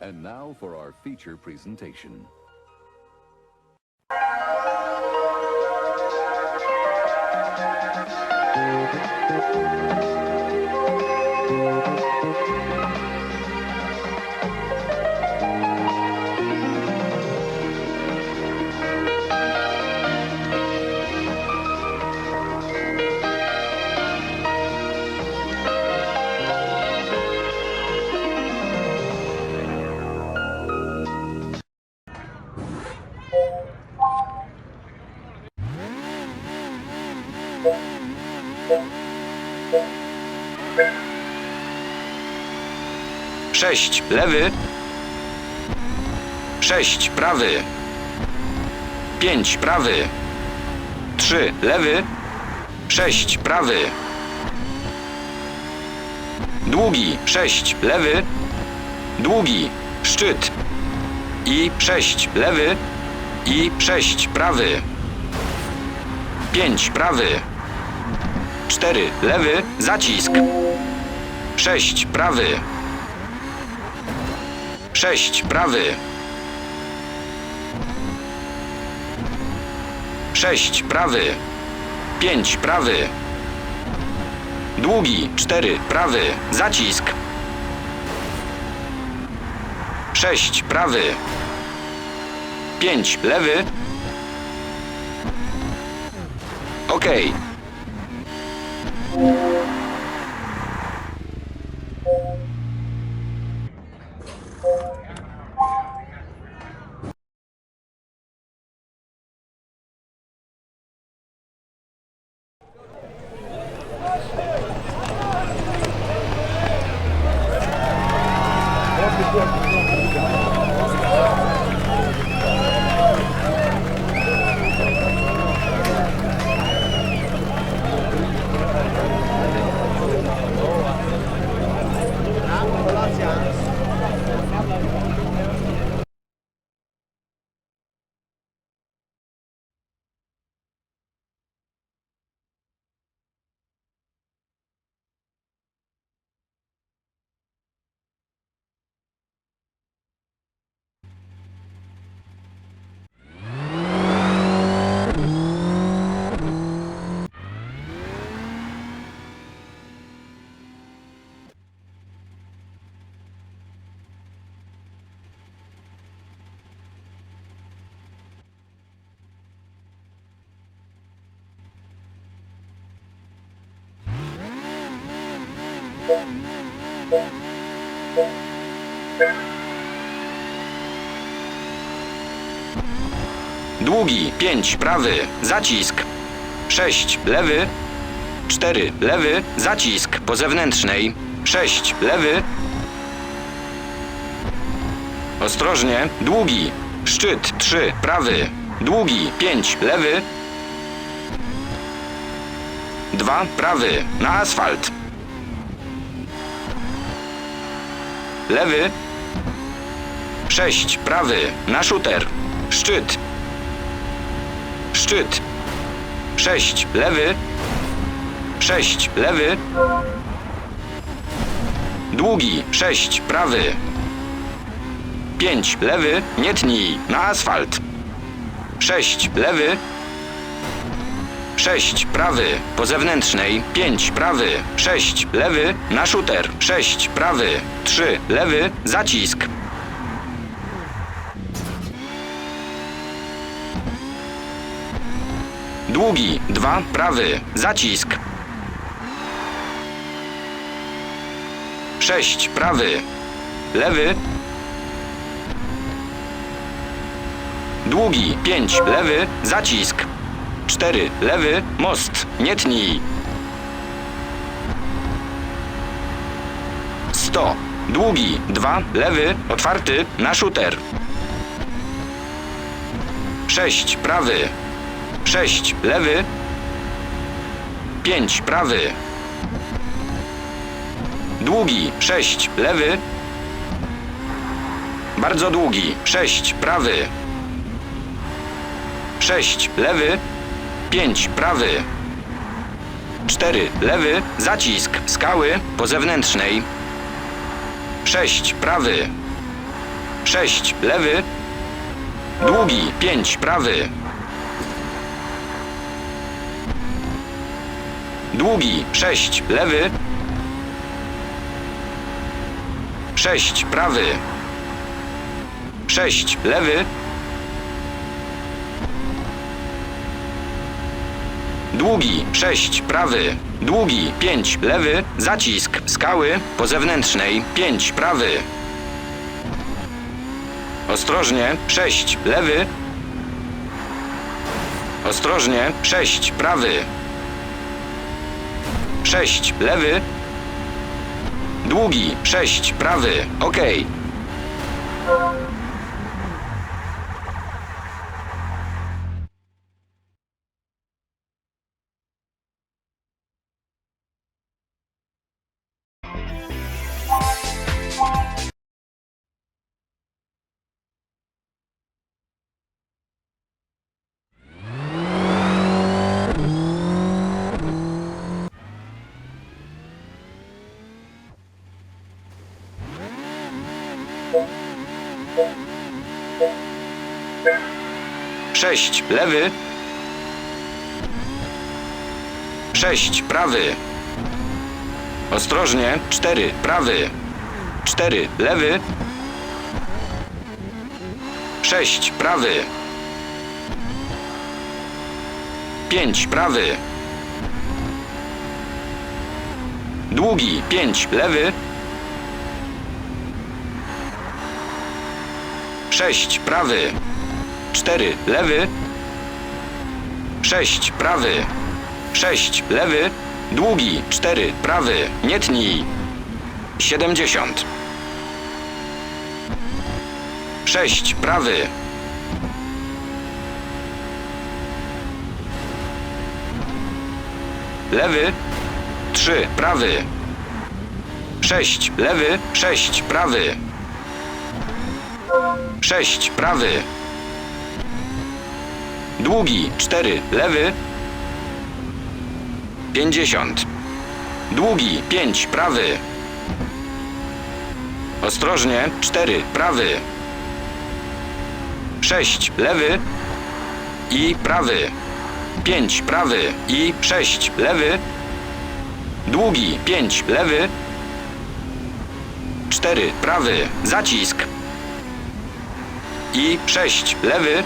And now for our feature presentation. Sześć lewy. Sześć prawy. Pięć prawy. Trzy lewy. Sześć prawy. Długi sześć lewy. Długi szczyt. I sześć lewy. I sześć prawy. Pięć prawy. Cztery lewy. Zacisk. Sześć prawy. Sześć prawy. Sześć prawy. Pięć prawy. Długi cztery prawy. Zacisk. Sześć prawy. Pięć lewy. Okej. Długi pięć prawy. Zacisk. Sześć lewy. Cztery lewy. Zacisk po zewnętrznej. Sześć lewy. Ostrożnie. Długi. Szczyt trzy prawy. Długi pięć lewy. Dwa prawy. Na asfalt. Lewy. Sześć prawy. Na szuter. Szczyt. Szczyt. Sześć lewy. Sześć lewy. Długi. Sześć prawy. Pięć lewy. Nie tnij. Na asfalt. Sześć lewy. Sześć prawy. Po zewnętrznej. Pięć prawy. Sześć lewy. Na szuter. Sześć prawy. Trzy lewy. Zacisk. Długi, dwa, prawy, zacisk. Sześć, prawy, lewy. Długi, pięć, lewy, zacisk. Cztery, lewy, most, nie tnij. Sto, długi, dwa, lewy, otwarty, na szuter. Sześć, prawy, Sześć lewy. Pięć prawy. Długi sześć lewy. Bardzo długi sześć prawy. Sześć lewy. Pięć prawy. Cztery lewy. Zacisk skały po zewnętrznej. Sześć prawy. sześć, lewy. Długi, pięć, prawy. Długi, sześć, lewy. Sześć, prawy. Sześć, lewy. Długi, sześć, prawy. Długi, pięć, lewy. Zacisk, skały, po zewnętrznej, pięć, prawy. Ostrożnie, sześć, lewy. Ostrożnie, sześć, prawy. Sześć, lewy. Długi, sześć, prawy. Ok. Sześć, lewy. Sześć, prawy. Ostrożnie, cztery, prawy. Cztery, lewy. Sześć, prawy. Pięć, prawy. Długi, pięć, lewy. Sześć, prawy. Cztery, lewy. Sześć, prawy. Sześć, lewy. Długi, cztery, prawy. Nie tnij. Siedemdziesiąt. Sześć, prawy. Lewy. Trzy, prawy. Sześć, lewy. Sześć, prawy. Sześć, prawy. Długi, cztery, lewy. Pięćdziesiąt. Długi, pięć, prawy. Ostrożnie, cztery, prawy. Sześć, lewy. I prawy. Pięć, prawy. I sześć, lewy. Długi, pięć, lewy. Cztery, prawy. Zacisk. I sześć, lewy.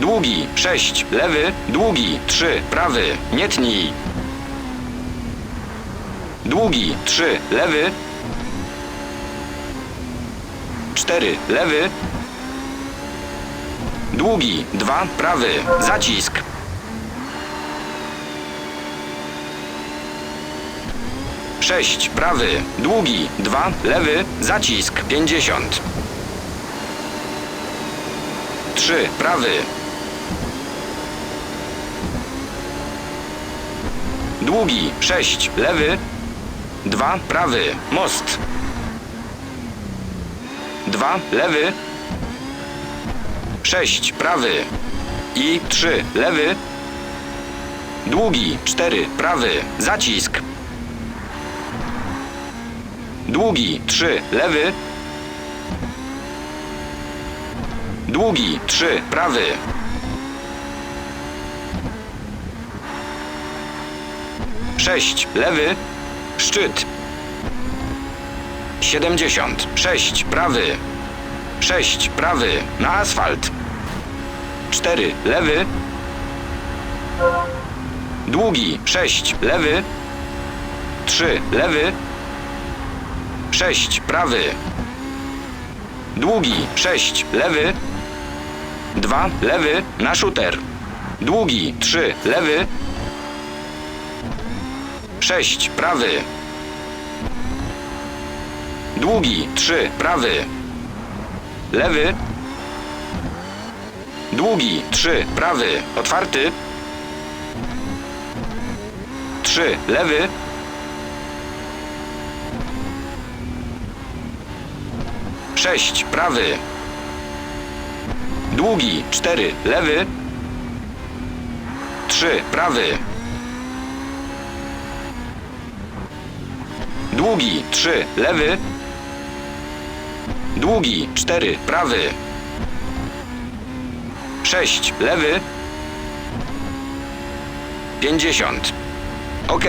Długi, sześć, lewy, długi, trzy, prawy, nie tnij. Długi, trzy, lewy. Cztery, lewy. Długi, dwa, prawy, zacisk. Sześć, prawy, długi, dwa, lewy, zacisk, pięćdziesiąt. Trzy, prawy, Długi, sześć, lewy. Dwa, prawy, most. Dwa, lewy. Sześć, prawy. I trzy, lewy. Długi, cztery, prawy, zacisk. Długi, trzy, lewy. Długi, trzy, prawy. Sześć, lewy. Szczyt. Siedemdziesiąt. Sześć, prawy. Sześć, prawy. Na asfalt. Cztery, lewy. Długi. Sześć, lewy. Trzy, lewy. Sześć, prawy. Długi. Sześć, lewy. Dwa, lewy. Na shooter. Długi. Trzy, lewy. Sześć, prawy. Długi, trzy, prawy. Lewy. Długi, trzy, prawy. Otwarty. Trzy, lewy. Sześć, prawy. Długi, cztery, lewy. Trzy, prawy. Długi, 3, lewy. Długi, 4, prawy. 6, lewy. 50. OK.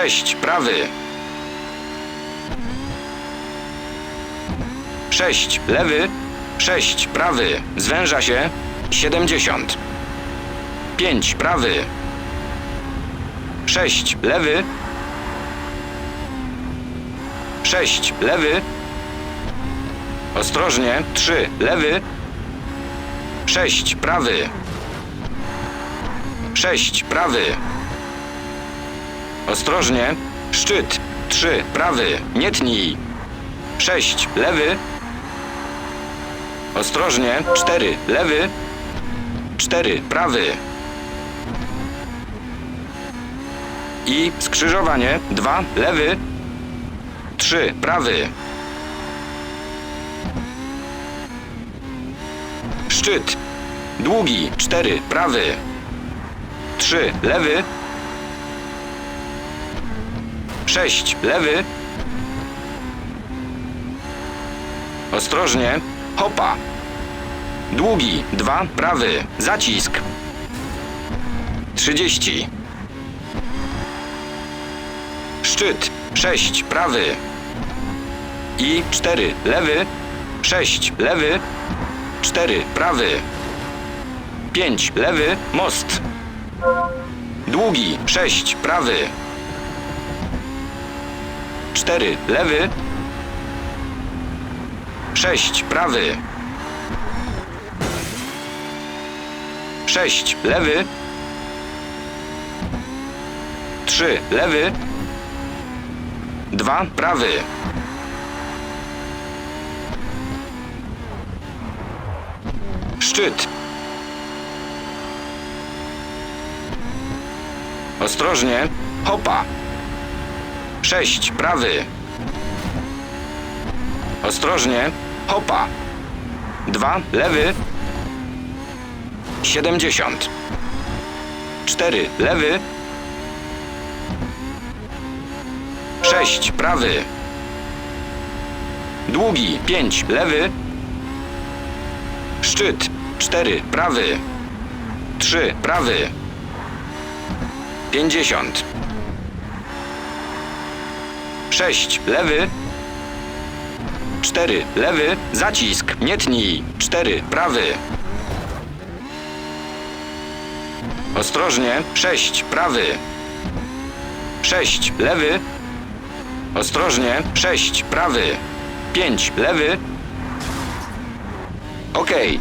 Sześć. Prawy. Sześć. Lewy. Sześć. Prawy. Zwęża się. Siedemdziesiąt. Pięć. Prawy. Sześć. Lewy. Sześć. Lewy. Ostrożnie. Trzy. Lewy. Sześć. Prawy. Sześć. Prawy. Ostrożnie. Szczyt. Trzy. Prawy. Nie tnij. Sześć. Lewy. Ostrożnie. Cztery. Lewy. Cztery. Prawy. I skrzyżowanie. Dwa. Lewy. Trzy. Prawy. Szczyt. Długi. Cztery. Prawy. Trzy. Lewy. Sześć. Lewy. Ostrożnie. Hopa. Długi. Dwa. Prawy. Zacisk. Trzydzieści. Szczyt. Sześć. Prawy. I cztery. Lewy. Sześć. Lewy. Cztery. Prawy. Pięć. Lewy. Most. Długi. Sześć. Prawy. Cztery. Lewy. Sześć. Prawy. Sześć. Lewy. Trzy. Lewy. Dwa. Prawy. Szczyt. Ostrożnie. Hopa. Sześć. Prawy. Ostrożnie. Hopa. Dwa. Lewy. Siedemdziesiąt. Cztery. Lewy. Sześć. Prawy. Długi. Pięć. Lewy. Szczyt. Cztery. Prawy. Trzy. Prawy. Pięćdziesiąt. Sześć. Lewy. Cztery. Lewy. Zacisk. Nie tnij. Cztery. Prawy. Ostrożnie. Sześć. Prawy. Sześć. Lewy. Ostrożnie. Sześć. Prawy. Pięć. Lewy. Okej.